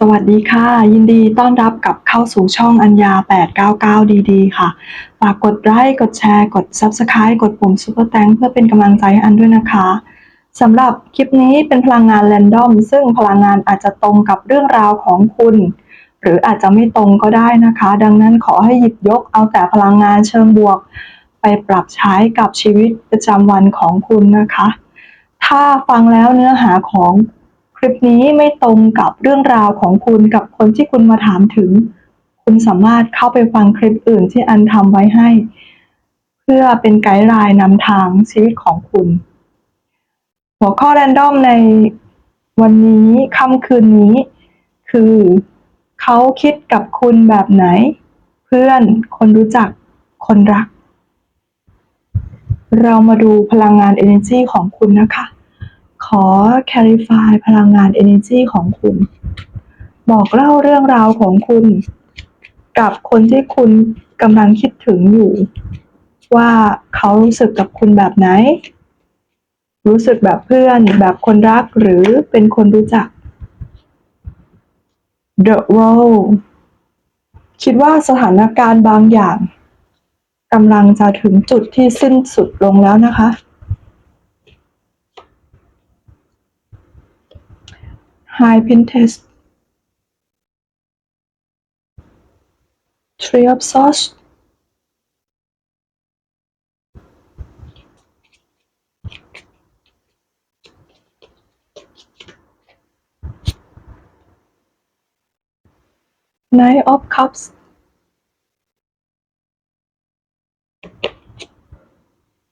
สวัสดีค่ะ ยินดีต้อนรับกับเข้าสู่ช่องอัญญา 899 ดีๆ ค่ะฝากกดไลค์กดแชร์ กด Subscribe กดปุ่ม Super Thanks เพื่อเป็นกำลังใจให้อันด้วยนะคะสำหรับคลิปนี้เป็นพลังงานแรนดอม ซึ่งพลังงานอาจจะตรงกับเรื่องราวของคุณ หรืออาจจะไม่ตรงก็ได้นะคะ ดังนั้นขอให้หยิบยกเอาแต่พลังงานเชิงบวก ไปปรับใช้กับชีวิตประจำวันของคุณนะคะ ถ้าฟังแล้วเนื้อหาของ คลิปนี้ไม่ตรงกับเรื่องราวของคุณกับคนที่คุณมาถามถึง คุณสามารถเข้าไปฟังคลิปอื่นที่อันทำไว้ให้ เพื่อเป็นไกด์ไลน์นำทางชีวิตของคุณ หัวข้อแรนดอมในวันนี้ค่ำคืนนี้ คือเขาคิดกับคุณแบบไหน เพื่อนคนรู้จักคนรัก เรามาดูพลังงาน energy ของคุณนะคะ ขอ clarify พลังงาน energy ของคุณ บอกเล่าเรื่องราวของคุณ กับคนที่คุณกำลังคิดถึงอยู่ ว่าเขารู้สึกกับคุณแบบไหน รู้สึกแบบเพื่อน แบบคนรักหรือเป็นคนรู้จัก The World คิดว่าสถานการณ์บางอย่างกำลังจะถึงจุดที่สิ้นสุดลงแล้วนะคะ High Pinterest Tree of Swords Knight of Cups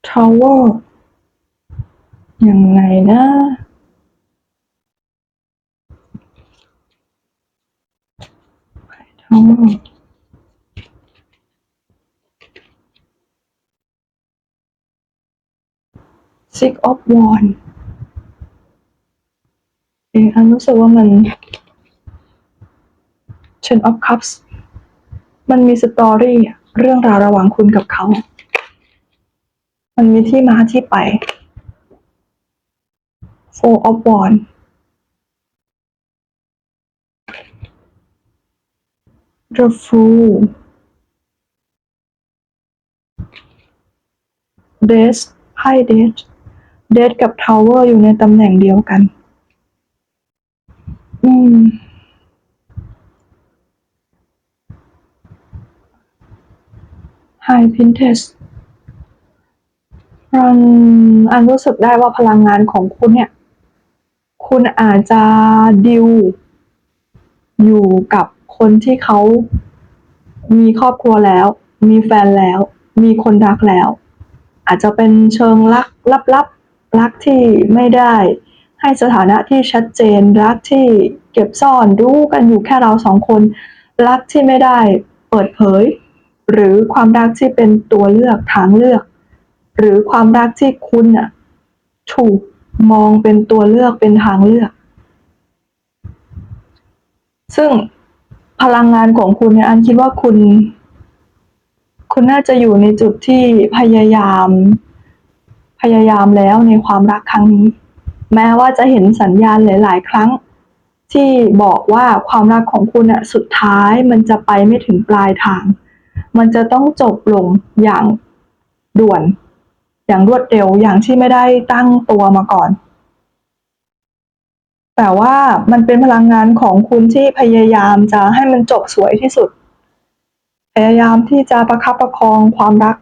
Tower ยังไงนะ Tower Six of Wands เองอันรู้สึกว่ามัน Ten of Cups มันมีสตอรี่เรื่องราวระหว่างคุณกับเขา มันมีที่มาที่ไป Four of Wands The Fool Death ไพ่ Death Death กับ Tower อร์อยู่ในตำแหน่งเดียวกัน อืม High Pinterest อันอันรู้สึกได้ว่าพลังงานของคุณเนี่ย คุณอาจจะดิวอยู่กับ คนที่เขามีครอบครัวแล้ว มีแฟนแล้ว มีคนรักแล้ว อาจจะเป็นเชิงรักลับๆรักที่ไม่ได้ ให้สถานะที่ชัดเจน รักที่เก็บซ่อนรู้กันอยู่แค่เราสองคน รักที่ไม่ได้เปิดเผย หรือความรักที่เป็นตัวเลือกทางเลือก หรือความรักที่คุณน่ะถูกมองเป็นตัวเลือกเป็นทางเลือก ซึ่ง พลังงานของคุณเนี่ยอันคิดว่าคุณ คุณน่าจะอยู่ในจุดที่พยายาม พยายามแล้วในความรักครั้งนี้ แม้ว่าจะเห็นสัญญาณหลาย ๆ ครั้ง ที่บอกว่าความรักของคุณอะสุดท้ายมันจะไปไม่ถึงปลายทาง มันจะต้องจบลงอย่างด่วน อย่างรวดเร็วอย่างที่ไม่ได้ตั้งตัวมาก่อน แต่ว่ามันเป็นพลังงานของคุณที่พยายามจะให้มันจบสวยที่สุด พยายามที่จะประคับประคองความรัก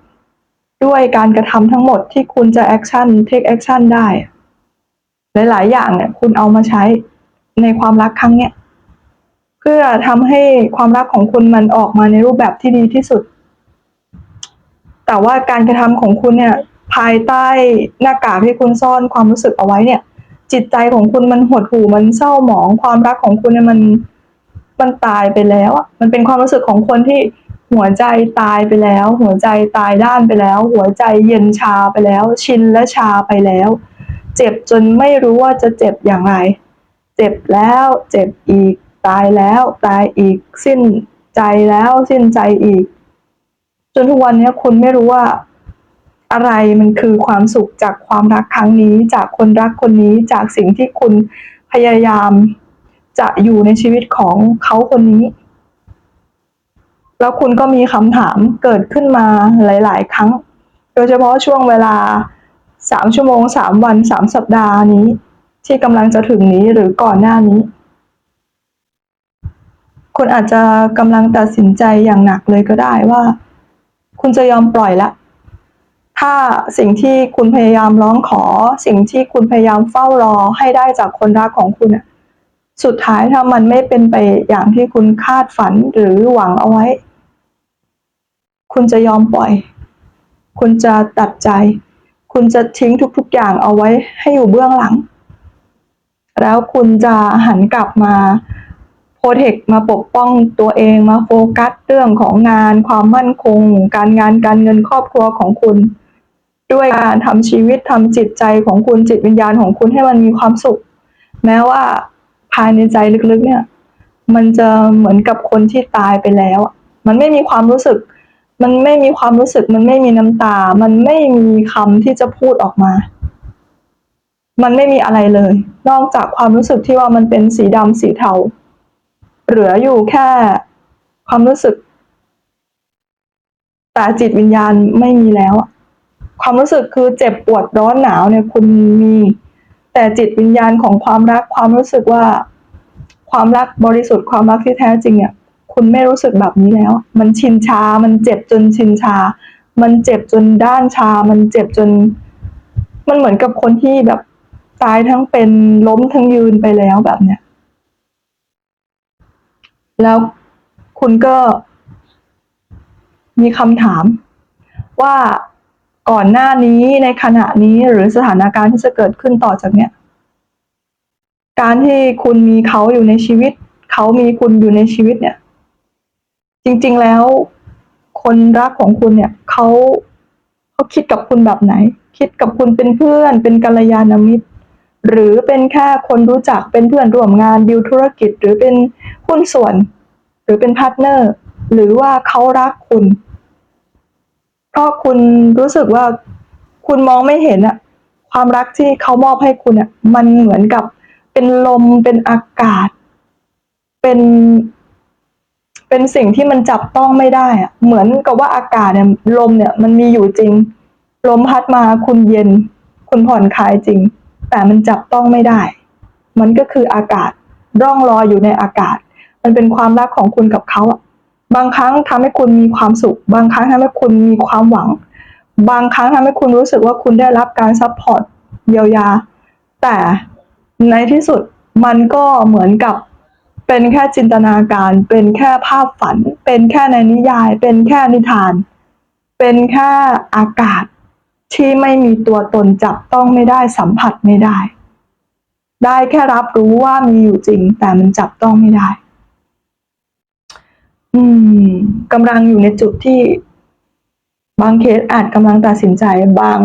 ด้วยการกระทำทั้งหมดที่คุณจะแอคชั่นเทคแอคชั่นได้ หลาย ๆ อย่างเนี่ยคุณเอามาใช้ในความรักครั้งเนี้ยเพื่อทำให้ความรักของคุณมันออกมาในรูปแบบที่ดีที่สุด แต่ว่าการกระทำของคุณเนี่ยภายใต้หน้ากากที่คุณซ่อนความรู้สึกเอาไว้เนี่ย จิตใจของคุณมันหดหู่มันเศร้าหมอง ความรักของคุณเนี่ยมันมันตายไปแล้วอะมันเป็นความรู้สึกของคนที่หัวใจตายไปแล้ว หัวใจตายด้านไปแล้ว หัวใจเย็นชาไปแล้ว ชินและชาไปแล้ว เจ็บจนไม่รู้ว่าจะเจ็บอย่างไร เจ็บแล้วเจ็บอีก ตายแล้วตายอีกสิ้นใจแล้วสิ้นใจอีก จนทุกวันนี้คุณไม่รู้ว่า อะไรมันคือความสุขจากความรักครั้งนี้ จากคนรักคนนี้จากสิ่งที่คุณพยายามจะอยู่ในชีวิตของเขาคนนี้ แล้วคุณก็มีคำถามเกิดขึ้นมาหลาย ๆ ครั้ง โดยเฉพาะช่วงเวลาสามชั่วโมงสามวันสามสัปดาห์นี้ ที่กำลังจะถึงนี้หรือก่อนหน้านี้ คุณอาจจะกำลังตัดสินใจอย่างหนักเลยก็ได้ว่า คุณจะยอมปล่อยละ ถ้าสิ่งที่คุณพยายามร้องขอ สิ่งที่คุณพยายามเฝ้ารอให้ได้จากคนรักของคุณสุดท้ายถ้ามันไม่เป็นไปอย่างที่คุณคาดฝันหรือหวังเอาไว้ คุณจะยอมปล่อย คุณจะตัดใจ คุณจะทิ้งทุก ๆ อย่างเอาไว้ให้อยู่เบื้องหลัง แล้วคุณจะหันกลับมาโปรเทคมาปกป้องตัวเองมาโฟกัสเรื่องของงาน ความมั่นคง การงานการเงินครอบครัวของคุณ ด้วยการทำชีวิตทำจิตใจของคุณจิตวิญญาณของคุณให้มันมีความสุข แม้ว่าภายในใจลึกๆเนี่ย มันจะเหมือนกับคนที่ตายไปแล้วอะมันไม่มีความรู้สึก มันไม่มีความรู้สึก มันไม่มีน้ำตา มันไม่มีคำที่จะพูดออกมา มันไม่มีอะไรเลย นอกจากความรู้สึกที่ว่ามันเป็นสีดำสีเทาเหลืออยู่แค่ความรู้สึกแต่จิตวิญญาณไม่มีแล้วอะ ความรู้สึกคือเจ็บปวดร้อนหนาวเนี่ยคุณมี แต่จิตวิญญาณของความรักความรู้สึกว่า ความรักบริสุทธิ์ความรักที่แท้จริงเนี่ยคุณไม่รู้สึกแบบนี้แล้ว มันชินชา มันเจ็บจนชินชา มันเจ็บจนด้านชา มันเจ็บจน มันเหมือนกับคนที่แบบตายทั้งเป็นล้มทั้งยืนไปแล้วแบบเนี้ย แล้วคุณก็มีคำถามว่า ก่อนหน้านี้ในขณะนี้หรือสถานการณ์ที่จะเกิดขึ้นต่อจากเนี้ยการที่คุณมีเขาอยู่ในชีวิต เขามีคุณอยู่ในชีวิตเนี่ย จริง ๆแล้ว คนรักของคุณเนี่ยเขาเขาคิดกับคุณแบบไหน คิดกับคุณเป็นเพื่อน เป็นกัลยาณมิตร หรือเป็นแค่คนรู้จักเป็นเพื่อนร่วมงานดิวธุรกิจ หรือเป็นหุ้นส่วน หรือเป็นพาร์ทเนอร์ หรือว่าเขารักคุณ เพราะคุณรู้สึกว่าคุณมองไม่เห็นอะความรักที่เขามอบให้คุณอะมันเหมือนกับเป็นลมเป็นอากาศ เป็น เป็นสิ่งที่มันจับต้องไม่ได้อะเหมือนกับว่าอากาศเนี่ยลมเนี่ย มันมีอยู่จริง ลมพัดมาคุณเย็น คุณผ่อนคลายจริง แต่มันจับต้องไม่ได้ มันก็คืออากาศร่องลอยอยู่ในอากาศ มันเป็นความรักของคุณกับเขาอะ บางครั้งทำให้คุณมีความสุข บางครั้งทำให้คุณมีความหวัง บางครั้งทำให้คุณรู้สึกว่าคุณได้รับการซัพพอร์ตเยียวยา แต่ในที่สุดมันก็เหมือนกับเป็นแค่จินตนาการ เป็นแค่ภาพฝัน เป็นแค่ในนิยาย เป็นแค่นิทาน เป็นแค่อากาศที่ไม่มีตัวตนจับต้องไม่ได้สัมผัสไม่ได้ ได้แค่รับรู้ว่ามีอยู่จริงแต่มันจับต้องไม่ได้ อืมกำลังอยู่ในจุดที่ บางเคสอาจกำลังตัดสินใจ บาง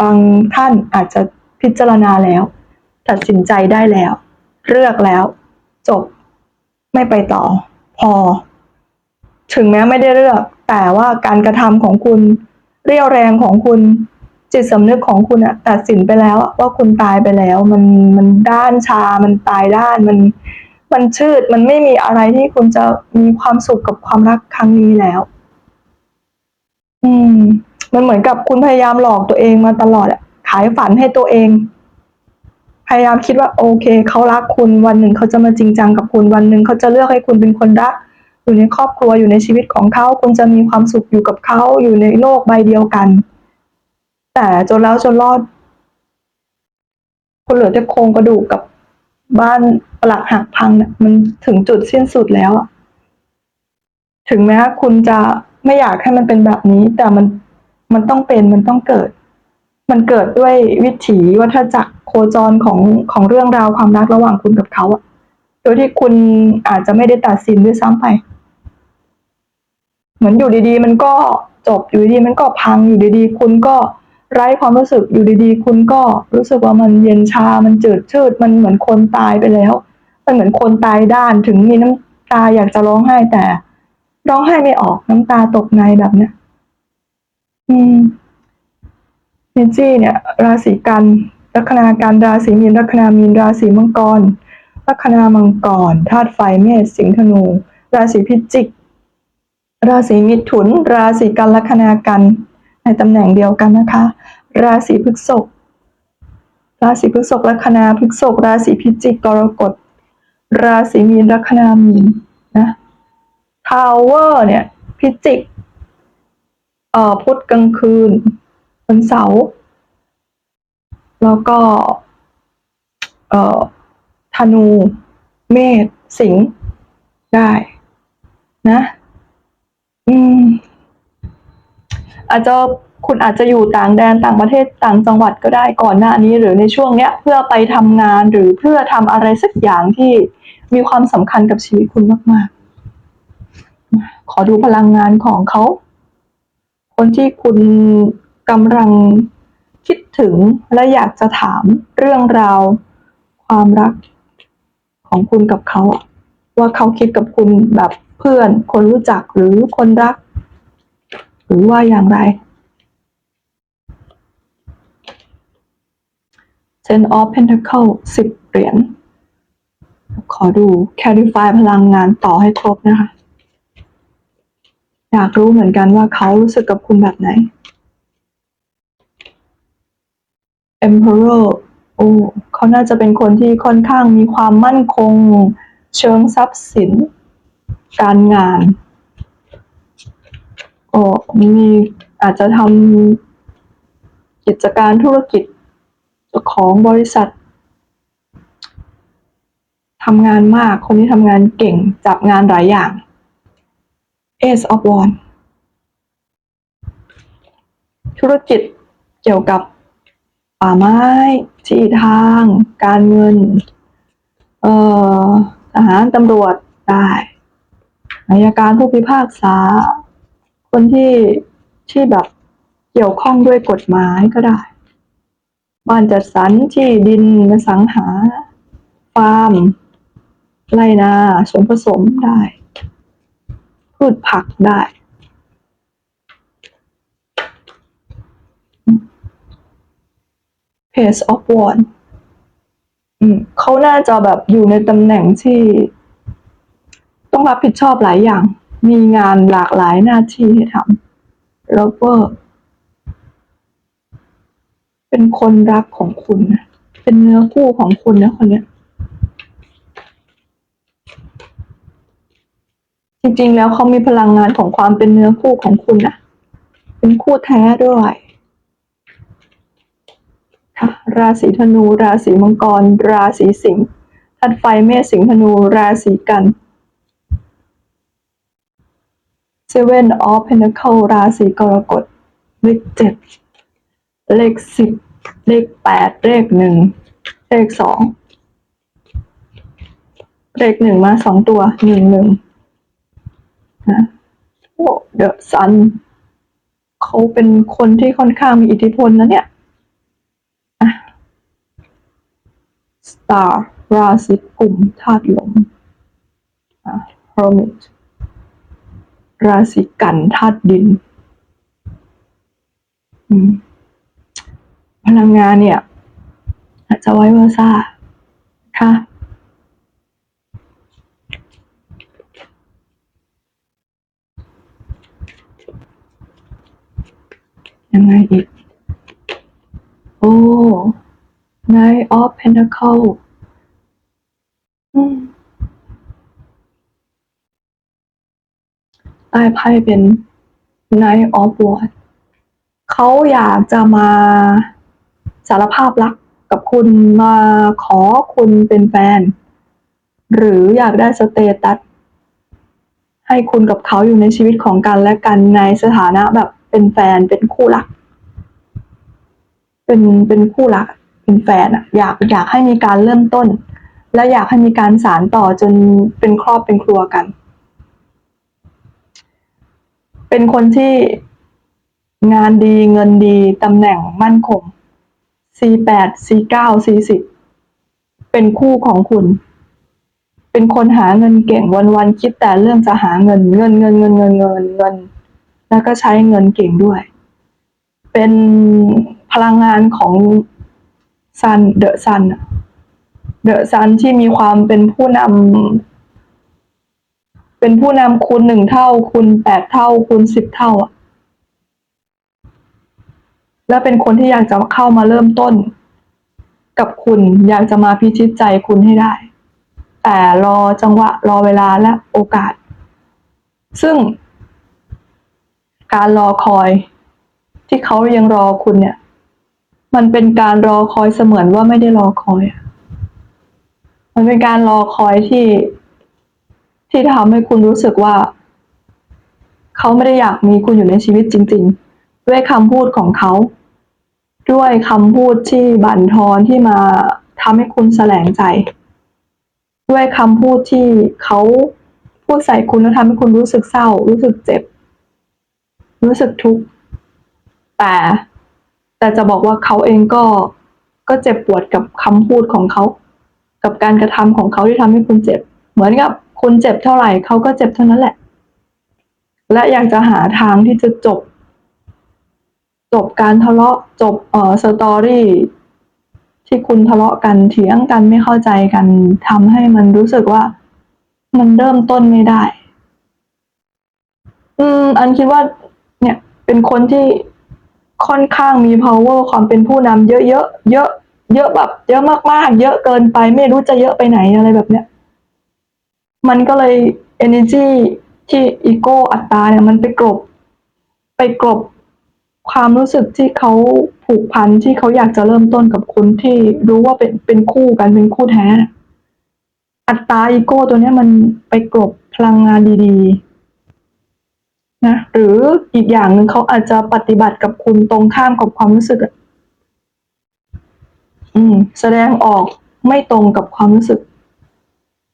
บางท่านอาจจะพิจารณาแล้ว ตัดสินใจได้แล้ว เลือกแล้ว จบ ไม่ไปต่อ พอ ถึงแม้ไม่ได้เลือก แต่ว่าการกระทำของคุณ เรี่ยวแรงของคุณจิตสำนึกของคุณอะตัดสินไปแล้วว่าคุณตายไปแล้ว มันมันด้านชา มันตายด้านมัน มันชืดมันไม่มีอะไรที่คุณจะมีความสุขกับความรักครั้งนี้แล้ว อืม มันเหมือนกับคุณพยายามหลอกตัวเองมาตลอดอะขายฝันให้ตัวเอง พยายามคิดว่า โอเคเขารักคุณวันหนึ่งเขาจะมาจริงจังกับคุณวันหนึ่งเขาจะเลือกให้คุณเป็นคนรักอยู่ในครอบครัวอยู่ในชีวิตของเขาคุณจะมีความสุขอยู่กับเขาอยู่ในโลกใบเดียวกัน แต่จนแล้วจนรอดคุณเหลือแต่โครงกระดูกกับ บ้านปลักหักพังเนี่ยมันถึงจุดสิ้นสุดแล้วอะถึงแม้คุณจะไม่อยากให้มันเป็นแบบนี้ แต่มันมันต้องเป็นมันต้องเกิด มันเกิดด้วยวิถีวัฏจักรโคจรของของเรื่องราวความรักระหว่างคุณกับเขาอะโดยที่คุณอาจจะไม่ได้ตัดสินด้วยซ้ำไป เหมือนอยู่ดีๆ มันก็จบอยู่ดีๆมันก็พังอยู่ดีๆ คุณก็ ไร้ความรู้สึกอยู่ดีๆ คุณก็รู้สึกว่ามันเย็นชา มันจืดชืด มันเหมือนคนตายไปแล้ว มันเหมือนคนตายด้าน ถึงมีน้ำตาอยากจะร้องไห้แต่ ร้องไห้ไม่ออกน้ำตาตกในแบบเนี้ย อืมเนจี้เนี่ย ราศีกัน ลัคนากัน ราศีมีน ลัคนามีน ราศีมังกร ลัคนามังกร ธาตุไฟ เมษ สิงห์ ธนู ราศีพิจิก ราศีมิถุน ราศีกัน ลัคนากัน ในตำแหน่งเดียวกันนะคะ ราศีพฤษภราศีพฤษภลัคนาพฤษภราศีพิจิกกรกฎ ราศีมีนลัคนามีนนะทาวเวอร์เนี่ย พิจิกเอ่อพุธกลางคืนวันเสาร์แล้วก็เอ่อธนู เมษสิงห์ได้ นะ อืม อาจจะคุณอาจจะอยู่ต่างแดนต่างประเทศต่างจังหวัดก็ได้ก่อนหน้านี้ หรือในช่วงเนี้ยเพื่อไปทำงานหรือเพื่อทำอะไรสักอย่างที่มีความสำคัญกับชีวิตคุณมาก ๆ ขอดูพลังงานของเขา คนที่คุณกำลังคิดถึงและอยากจะถามเรื่องราว ความรักของคุณกับเขาว่าเขาคิดกับคุณแบบเพื่อน คนรู้จักหรือคนรัก หรือว่าอย่างไร Ten of Pentacle สิบเหรียญ ขอดู Clarify พลังงานต่อให้ครบนะคะ อยากรู้เหมือนกันว่าเขารู้สึกกับคุณแบบไหน Emperor โอ้เขาน่าจะเป็นคนที่ค่อนข้างมีความมั่นคง เชิงทรัพย์สิน การงาน โอ้มีอาจจะทำกิจการธุรกิจของบริษัททำงานมาก คนที่ทำงานเก่ง จับงานหลายอย่าง Ace of Wands ธุรกิจเกี่ยวกับป่าไม้ที่ทาง การเงิน เอ่อทหารตำรวจได้อายการผู้พิพากษา คนที่ที่แบบเกี่ยวข้องด้วยกฎหมายก็ได้ บ้านจัดสรรที่ดินสังหา ฟาร์มไรนาสวนผสมได้ พืชผักได้ Page of Wands อืมเขาน่าจะแบบอยู่ในตำแหน่งที่ ต้องรับผิดชอบหลายอย่าง มีงานหลากหลายหน้าที่ให้ทำแล้วก็เป็นคนรักของคุณนะเป็นเนื้อคู่ของคุณนะคนเนี้ย จริงๆแล้วเขามีพลังงานของความเป็นเนื้อคู่ของคุณนะเป็นคู่แท้ด้วยค่ะราศีธนู ราศีมังกร ราศีสิงห์ธาตุไฟเมษสิงห์ธนู ราศีกัน Seven of Pentacle ราศีกรกฎเลขเจ็ดเลขสิบเลขแปดเลขหนึ่งเลขสองเลขหนึ่งมาสองตัวหนึ่งหนึ่งนะโอ้เดอะซันเขาเป็นคนที่ค่อนข้างมีอิทธิพลนะเนี่ย Star ราศีกลุ่มธาตุลมอะ Hermit ราศีกันธาตุดิน พลังงานเนี่ย อาจจะไว้เวอร์ซ่าค่ะยังไงอีก โอ้ Knight of Pentacle อืม ต้ไพ่เป็น Knight of Wands เขาอยากจะมาสารภาพรักกับคุณมาขอคุณเป็นแฟน หรืออยากได้สเตตัสให้คุณกับเขาอยู่ในชีวิตของกันและกันในสถานะแบบเป็นแฟนเป็นคู่รัก เป็นเป็นคู่รัก เป็นแฟนอะอยากอยากให้มีการเริ่มต้น และอยากให้มีการสานต่อจนเป็นครอบเป็นครัวกัน เป็นคนที่งานดีเงินดีตำแหน่งมั่นคง C8 C9 C10 เป็นคู่ของคุณ เป็นคนหาเงินเก่งวันๆคิดแต่เรื่องจะหาเงินเงินเงินเงินเงินเงินเงิน แล้วก็ใช้เงินเก่งด้วย เป็นพลังงานของซันเดอะซันเดอะซันที่มีความเป็นผู้นำ เป็นผู้นำคูณหนึ่งเท่าคูณแปดเท่าคูณสิบเท่าอะและเป็นคนที่อยากจะเข้ามาเริ่มต้น กับคุณอยากจะมาพิชิตใจคุณให้ได้ แต่รอจังหวะรอเวลาและโอกาส ซึ่ง การรอคอย ที่เขายังรอคุณเนี่ย มันเป็นการรอคอยเสมือนว่าไม่ได้รอคอย มันเป็นการรอคอยที่ ที่ทำให้คุณรู้สึกว่า เขาไม่ได้อยากมีคุณอยู่ในชีวิตจริง ๆ ด้วยคำพูดของเขา ด้วยคำพูดที่บั่นทอนที่มาทำให้คุณแสลงใจ ด้วยคำพูดที่เขาพูดใส่คุณแล้วทำให้คุณรู้สึกเศร้า รู้สึกเจ็บ รู้สึกทุกข์แต่แต่จะบอกว่าเขาเองก็ก็เจ็บปวดกับคำพูดของเขา กับการกระทำของเขาที่ทำให้คุณเจ็บ เหมือนกับ คุณเจ็บเท่าไหร่เขาก็เจ็บเท่านั้นแหละ และอยากจะหาทางที่จะจบ จบการทะเลาะจบเอ่อสตอรี่ที่คุณทะเลาะกันเถียงกันไม่เข้าใจกันทำให้มันรู้สึกว่า มันเริ่มต้นไม่ได้ อืม อันคิดว่า เนี่ย เป็นคนที่ค่อนข้างมี power ความเป็นผู้นำเยอะๆเยอะ เยอะแบบ เยอะมากๆ เยอะเกินไป ไม่รู้จะเยอะไปไหนอะไรแบบเนี้ย มันก็เลย energy ที่อีโก้อัตตาเนี่ย มันไปกลบ ไปกลบความรู้สึกที่เขาผูกพันที่เขาอยากจะเริ่มต้นกับคุณที่รู้ว่าเป็นเป็นคู่กันเป็นคู่แท้ อัตตาอีโก้ตัวเนี้ยมันไปกลบพลังงานดีๆ นะ หรืออีกอย่างหนึ่งเขาอาจจะปฏิบัติกับคุณตรงข้ามกับความรู้สึกอะอืม แสดงออกไม่ตรงกับความรู้สึก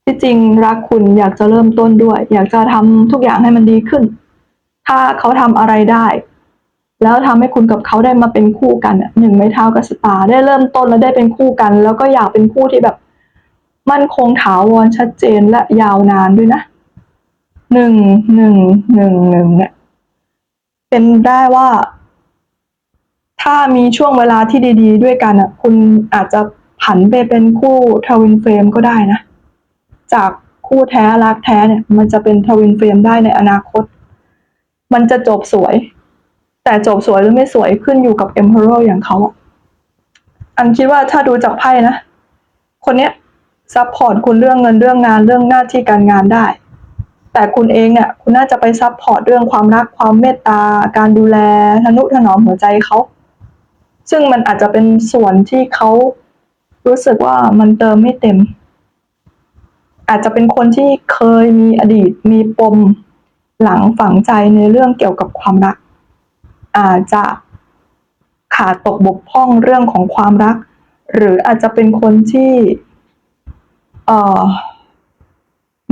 ที่จริงรักคุณอยากจะเริ่มต้นด้วย อยากจะทำทุกอย่างให้มันดีขึ้น ถ้าเขาทำอะไรได้ แล้วทำให้คุณกับเขาได้มาเป็นคู่กันหนึ่งไม้เท้ากับสตาร์ได้เริ่มต้นแล้วได้เป็นคู่กัน แล้วก็อยากเป็นคู่ที่แบบ มั่นคงถาวรชัดเจนและยาวนานด้วยนะหนึ่งหนึ่งหนึ่งหนึ่งเนี่ยเป็นได้ว่า ถ้ามีช่วงเวลาที่ดี ๆ ด้วยกันอะ คุณอาจจะผันไปเป็นคู่ทวินเฟรมก็ได้นะ จากคู่แท้รักแท้เนี่ย มันจะเป็นทวินเฟรมได้ในอนาคต มันจะจบสวย แต่จบสวยหรือไม่สวยขึ้นอยู่กับ Emperor อย่างเขาอะอันคิดว่าถ้าดูจากไพ่นะ คนเนี้ยซัพพอร์ตคุณเรื่องเงินเรื่องงานเรื่องหน้าที่การงานได้ แต่คุณเองเนี่ย คุณน่าจะไปซัพพอร์ตเรื่องความรักความเมตตา การดูแลทนุถนอมหัวใจเขาซึ่งมันอาจจะเป็นส่วนที่เขารู้สึกว่ามันเติมไม่เต็ม อาจจะเป็นคนที่เคยมีอดีตมีปมหลังฝังใจในเรื่องเกี่ยวกับความรัก อาจจะขาดตกบกพร่องเรื่องของความรัก หรืออาจจะเป็นคนที่เอ่อ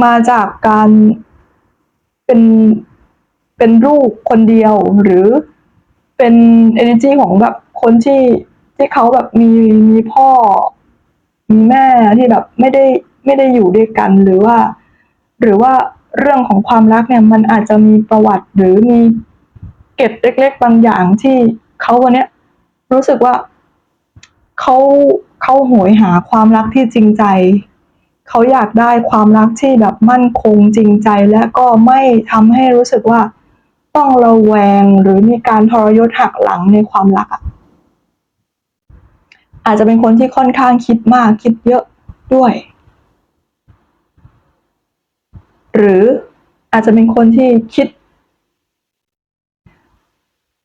มาจากการเป็นเป็นลูกคนเดียวหรือเป็น energy ของแบบคนที่ที่เขาแบบมีมีพ่อ มีแม่ที่แบบไม่ได้ ไม่ได้อยู่ด้วยกันหรือว่า หรือว่าเรื่องของความรักเนี่ยมันอาจจะมีประวัติหรือมีเก็ดเล็ก ๆ บางอย่างที่เขาวันเนี้ยรู้สึกว่าเขาเขาโหยหาความรักที่จริงใจ เขาอยากได้ความรักที่แบบมั่นคงจริงใจและก็ไม่ทำให้รู้สึกว่าต้องระแวงหรือมีการทรยศหักหลังในความรักอะอาจจะเป็นคนที่ค่อนข้างคิดมากคิดเยอะด้วย หรืออาจจะเป็นคนที่คิด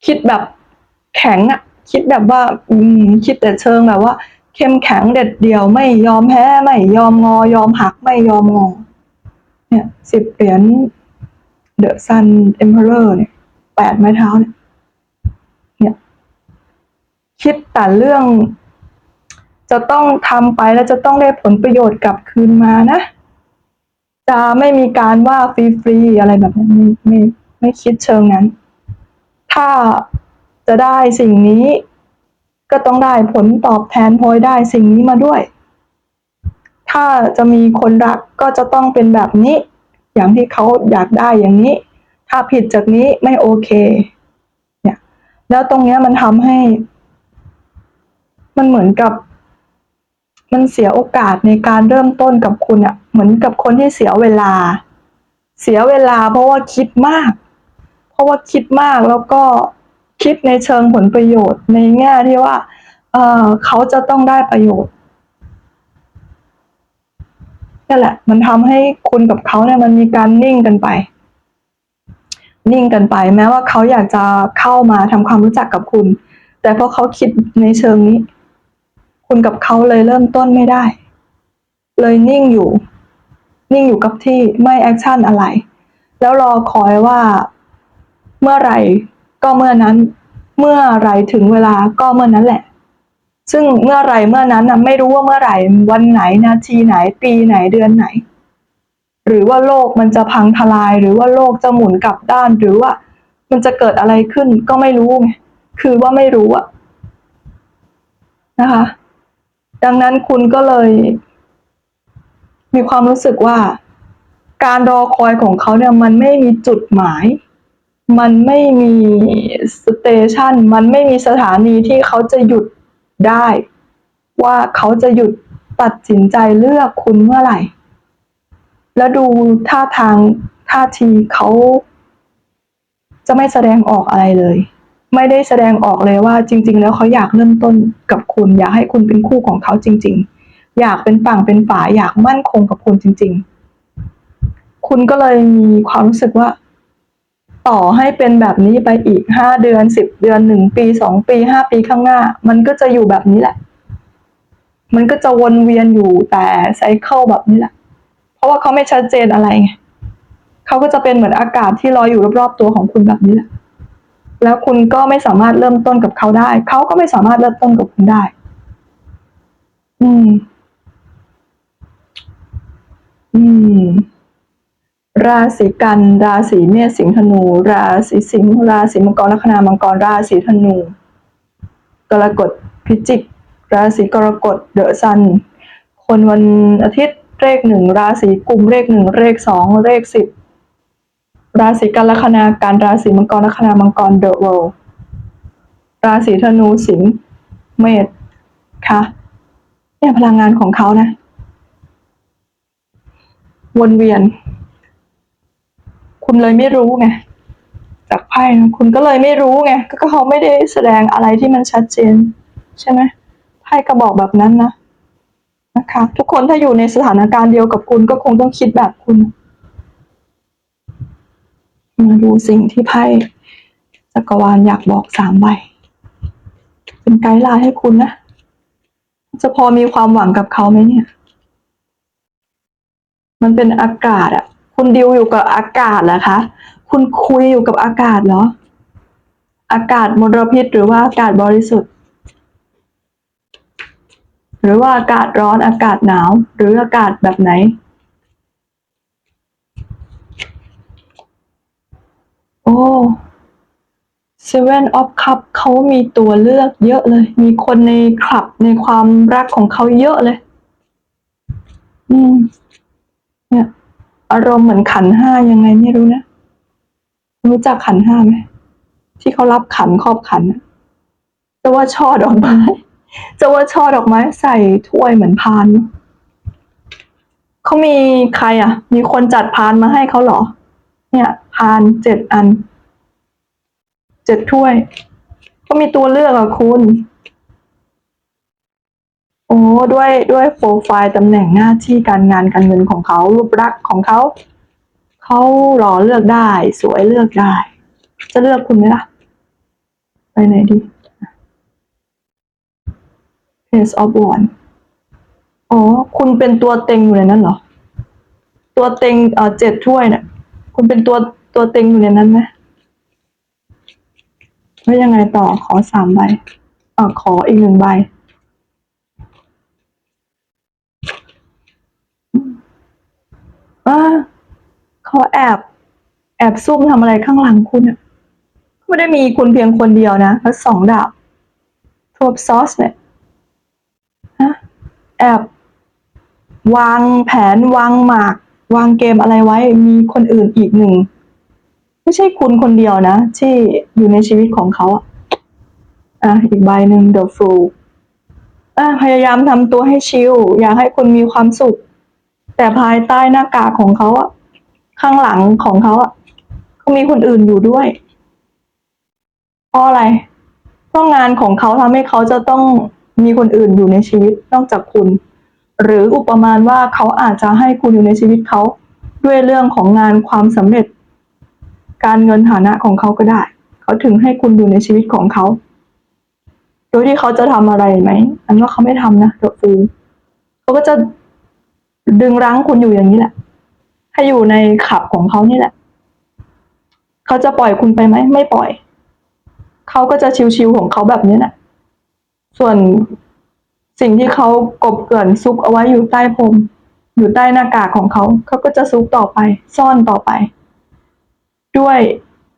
คิดแบบแข็งอะคิดแบบว่าอืมคิดแต่เชิงแบบว่า เข้มแข็งเด็ดเดี่ยวไม่ยอมแพ้ไม่ยอมงอยอมหักไม่ยอมงอ เนี่ยสิบเหรียญเดอะซันเอ็มเพอเรอร์เนี่ยแปดไม้เท้าเนี่ยเนี่ยคิดแต่เรื่อง จะต้องทำไปแล้วจะต้องได้ผลประโยชน์กลับคืนมานะ จะไม่มีการว่าฟรีๆอะไรแบบนั้นไม่ไม่ไม่คิดเชิงนั้น ถ้าจะได้สิ่งนี้ ก็ต้องได้ผลตอบแทนพลอยได้สิ่งนี้มาด้วย ถ้าจะมีคนรักก็จะต้องเป็นแบบนี้ อย่างที่เขาอยากได้อย่างนี้ ถ้าผิดจากนี้ไม่โอเค เนี่ย แล้วตรงเนี้ยมันทำให้ มันเหมือนกับ มันเสียโอกาสในการเริ่มต้นกับคุณอะ เหมือนกับคนที่เสียเวลา เสียเวลาเพราะว่าคิดมาก เพราะว่าคิดมากแล้วก็คิดในเชิงผลประโยชน์ในแง่ที่ว่าเออเขาจะต้องได้ประโยชน์นั่นแหละ มันทำให้คุณกับเขาเนี่ยมันมีการนิ่งกันไป นิ่งกันไป แม้ว่าเขาอยากจะเข้ามาทำความรู้จักกับคุณ แต่เพราะเขาคิดในเชิงนี้ คุณกับเขาเลยเริ่มต้นไม่ได้ เลยนิ่งอยู่ นิ่งอยู่กับที่ไม่แอคชั่นอะไร แล้วรอคอยว่าเมื่อไหร่ก็เมื่อนั้น เมื่อไหร่ถึงเวลาก็เมื่อนั้นแหละ ซึ่งเมื่อไหร่เมื่อนั้นนะไม่รู้ว่าเมื่อไหร่วันไหนนาทีไหน ปีไหนเดือนไหน หรือว่าโลกมันจะพังทลาย หรือว่าโลกจะหมุนกลับด้านหรือว่ามันจะเกิดอะไรขึ้นก็ไม่รู้ไงคือว่าไม่รู้อะนะคะ ดังนั้นคุณก็เลย มีความรู้สึกว่า การรอคอยของเขาเนี่ยมันไม่มีจุดหมาย มันไม่มีสเตชันมันไม่มีสถานีที่เขาจะหยุดได้ ว่าเขาจะหยุดตัดสินใจเลือกคุณเมื่อไหร่ แล้วดูท่าทางท่าทีเขาจะไม่แสดงออกอะไรเลย ไม่ได้แสดงออกเลยว่าจริง ๆ แล้วเขาอยากเริ่มต้นกับคุณ อยากให้คุณเป็นคู่ของเขาจริง ๆ อยากเป็นฝั่งเป็นฝาอยากมั่นคงกับคุณจริง ๆ คุณก็เลยมีความรู้สึกว่า ต่อให้เป็นแบบนี้ไปอีกห้าเดือนสิบเดือนหนึ่งปีสองปีห้าปีข้างหน้า มันก็จะอยู่แบบนี้แหละ มันก็จะวนเวียนอยู่แต่ไซเคิลแบบนี้แหละ เพราะว่าเขาไม่ชัดเจนอะไรไงเขาก็จะเป็นเหมือนอากาศที่ลอยอยู่รอบๆตัวของคุณแบบนี้แหละแล้วคุณก็ไม่สามารถเริ่มต้นกับเขาได้ เขาก็ไม่สามารถเริ่มต้นกับคุณได้ อืม อืม ราศีกัน ราศีเมษสิงห์ธนู ราศีสิงห์ราศีมังกรลัคนามังกรราศีธนู กรกฎพิจิก ราศีกรกฎเดอะซัน คนวันอาทิตย์เลขหนึ่งราศีกุมเลขหนึ่งเลขสองเลขสิบราศีกันลัคนาการราศีมังกรลัคนามังกรเดอะเวิลด์ราศีธนูสิงห์เมษค่ะเนี่ยพลังงานของเขานะ วนเวียน คุณเลยไม่รู้ไงจากไพ่นะคุณก็เลยไม่รู้ไงก็เขาไม่ได้แสดงอะไรที่มันชัดเจน ใช่ไหมไพ่ก็บอกแบบนั้นนะนะคะ ทุกคนถ้าอยู่ในสถานการณ์เดียวกับคุณก็คงต้องคิดแบบคุณ มาดูสิ่งที่ไพ่จักรวาลอยากบอกสามใบเป็นไกด์ไลน์ให้คุณนะจะพอมีความหวังกับเขาไหมเนี่ย มันเป็นอากาศอะคุณดิวอยู่กับอากาศเหรอคะ คุณคุยอยู่กับอากาศเหรอ อากาศมลพิษหรือว่าอากาศบริสุทธิ์ หรือว่าอากาศร้อนอากาศหนาว หรืออากาศแบบไหน โอ้ Seven of Cup เขามีตัวเลือกเยอะเลย มีคนในคลับในความรักของเขาเยอะเลย อืม เนี่ยอารมณ์เหมือนขันห้ายังไงไม่รู้นะ รู้จักขันห้าไหมที่เขารับขันครอบขันจะว่าช่อดอกไม้จะว่าช่อดอกไม้ใส่ถ้วยเหมือนพานเขามีใครอะ มีคนจัดพานมาให้เขาเหรอ เนี่ยพานเจ็ดอันเจ็ดถ้วย ก็มีตัวเลือกอะคุณ โอ้ด้วยด้วยโปรไฟล์ตำแหน่งหน้าที่การงานการเงินของเขารูปลักษณ์ของเขา เขาหล่อเลือกได้ สวยเลือกได้ จะเลือกคุณไหมล่ะ ไปไหนดี Page of Wands อ๋อ คุณเป็นตัวเต็งอยู่ในนั้นเหรอ ตัวเต็งเอ่อเจ็ดถ้วยเนี่ย คุณเป็นตัวตัวเต็งอยู่ในนั้นไหมแล้วยังไงต่อขอสามใบเอ่อขออีกหนึ่งใบ อ่าเขาแอบ แอบซุ่มทำอะไรข้างหลังคุณอะไม่ได้มีคุณเพียงคนเดียวนะแล้วสองดาบทวบซอสเนี่ยฮะแอบวางแผนวางหมาก วางเกมอะไรไว้ มีคนอื่นอีกหนึ่ง ไม่ใช่คุณคนเดียวนะ ที่อยู่ในชีวิตของเขาอะอะอีกใบหนึ่ง The Fool อะพยายามทำตัวให้ชิลอยากให้คุณมีความสุข แต่ภายใต้หน้ากากของเขาอะข้างหลังของเขาอะเขามีคนอื่นอยู่ด้วยเพราะอะไรเพราะงานของเขาทำให้เขาจะต้องมีคนอื่นอยู่ในชีวิตนอกจากคุณ หรืออุปมาณว่าเขาอาจจะให้คุณอยู่ในชีวิตเขาด้วยเรื่องของงานความสำเร็จ การเงินฐานะของเขาก็ได้ เขาถึงให้คุณอยู่ในชีวิตของเขา โดยที่เขาจะทำอะไรไหมอันว่าเขาไม่ทำนะเดฟูเขาก็จะ ดึงรั้งคุณอยู่อย่างนี้แหละ ให้อยู่ในขับของเขานี่แหละ เขาจะปล่อยคุณไปไหม ไม่ปล่อย เขาก็จะชิวๆของเขาแบบนี้แหละ ส่วนสิ่งที่เขากบเกลื่อนซุกเอาไว้อยู่ใต้พรมอยู่ใต้หน้ากากของเขา เขาก็จะซุกต่อไป ซ่อนต่อไป ด้วย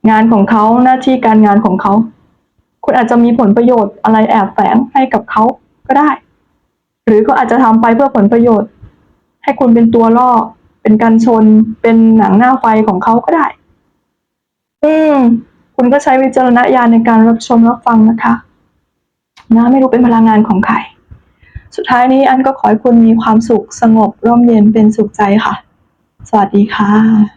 งานของเขาหน้าที่การงานของเขา คุณอาจจะมีผลประโยชน์อะไรแอบแฝงให้กับเขาก็ได้ หรือก็อาจจะทำไปเพื่อผลประโยชน์ ให้คุณเป็นตัวล่อ เป็นการชน เป็นหนังหน้าไฟของเขาก็ได้ อืม คุณก็ใช้วิจารณญาณในการรับชมรับฟังนะคะ นะ ไม่รู้เป็นพลังงานของใคร สุดท้ายนี้อันก็ขอให้คุณมีความสุขสงบร่มเย็นเป็นสุขใจค่ะ สวัสดีค่ะ